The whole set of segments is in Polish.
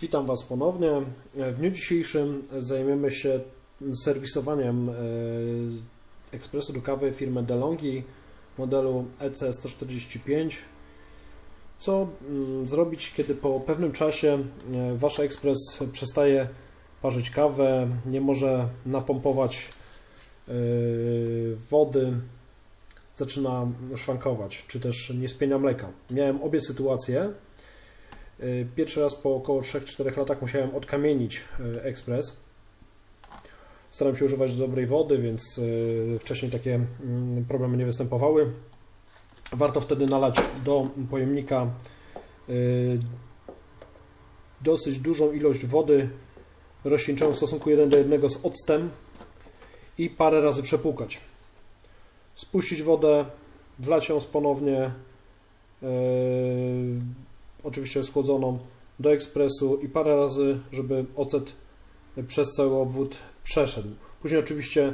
Witam Was ponownie. W dniu dzisiejszym zajmiemy się serwisowaniem e, ekspresu do kawy firmy DeLonghi modelu E EC145. Co mm, zrobić, kiedy po pewnym czasie e, Wasz ekspres przestaje parzyć kawę, nie może napompować e, wody, zaczyna szwankować, czy też nie spienia mleka. Miałem obie sytuacje. Y, Pierwszy raz po około 3-4 latach musiałem odkamienić y, ekspres. Staram się używać dobrej wody, więc y, wcześniej takie mm, problemy nie występowały. Warto wtedy nalać do pojemnika dosyć dużą ilość wody rozcieńczoną w stosunku 1 do 1 z octem i parę razy przepłukać. Spuścić wodę, wlać ją ponownie oczywiście schłodzoną, do ekspresu i parę razy, żeby ocet przez cały obwód przeszedł. Później oczywiście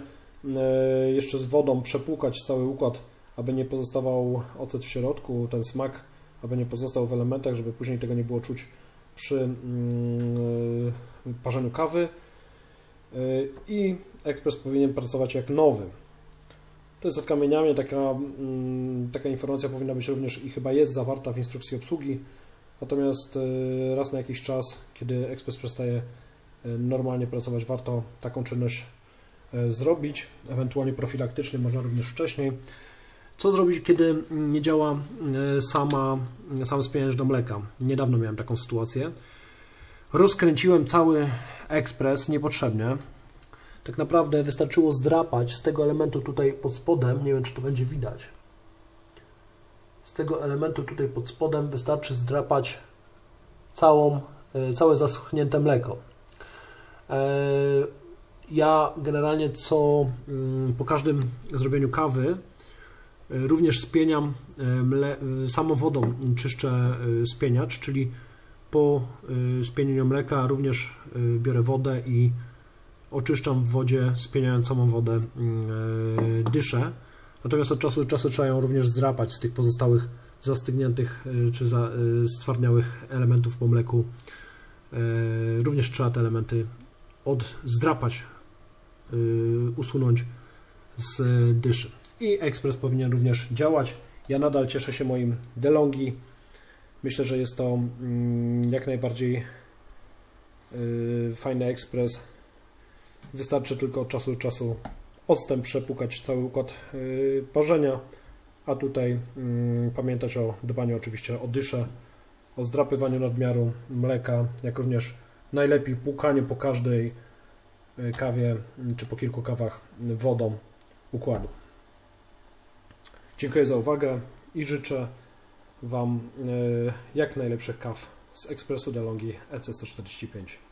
e, jeszcze z wodą przepłukać cały układ, aby nie pozostawał ocet w środku, ten smak, aby nie pozostał w elementach, żeby później tego nie było czuć przy mm, e, parzeniu kawy. E, I ekspres powinien pracować jak nowy. To jest odkamienianie, taka, mm, taka informacja powinna być również i chyba jest zawarta w instrukcji obsługi. Natomiast e, raz na jakiś czas, kiedy ekspres przestaje e, normalnie pracować, warto taką czynność e, zrobić, ewentualnie profilaktycznie, można również wcześniej. Co zrobić, kiedy nie działa sama, sam spieniacz do mleka? Niedawno miałem taką sytuację. Rozkręciłem cały ekspres niepotrzebnie. Tak naprawdę wystarczyło zdrapać z tego elementu tutaj pod spodem, nie wiem czy to będzie widać, z tego elementu tutaj pod spodem wystarczy zdrapać całą, e, całe zaschnięte mleko. E, ja generalnie co mm, po każdym zrobieniu kawy e, również spieniam mle, samą wodą czyszczę spieniacz, czyli po spienieniu mleka również biorę wodę i oczyszczam w wodzie, spieniając samą wodę mm, dyszę Natomiast od czasu do czasu trzeba ją również zdrapać z tych pozostałych zastygniętych y, czy za, y, stwardniałych elementów po mleku. Y, również trzeba te elementy odzdrapać, usunąć z dyszy. I ekspres powinien również działać. Ja nadal cieszę się moim DeLonghi. Myślę, że jest to mm, jak najbardziej fajny ekspres. Wystarczy tylko od czasu do czasu odstęp przepukać cały układ y, parzenia, a tutaj mm, pamiętać o dbaniu oczywiście o dyszę, o zdrapywaniu nadmiaru mleka, jak również najlepiej płukanie po każdej y, kawie mm, czy po kilku kawach wodą układu. Dziękuję za uwagę i życzę Wam y, jak najlepszych kaw z ekspresu DeLonghi EC145.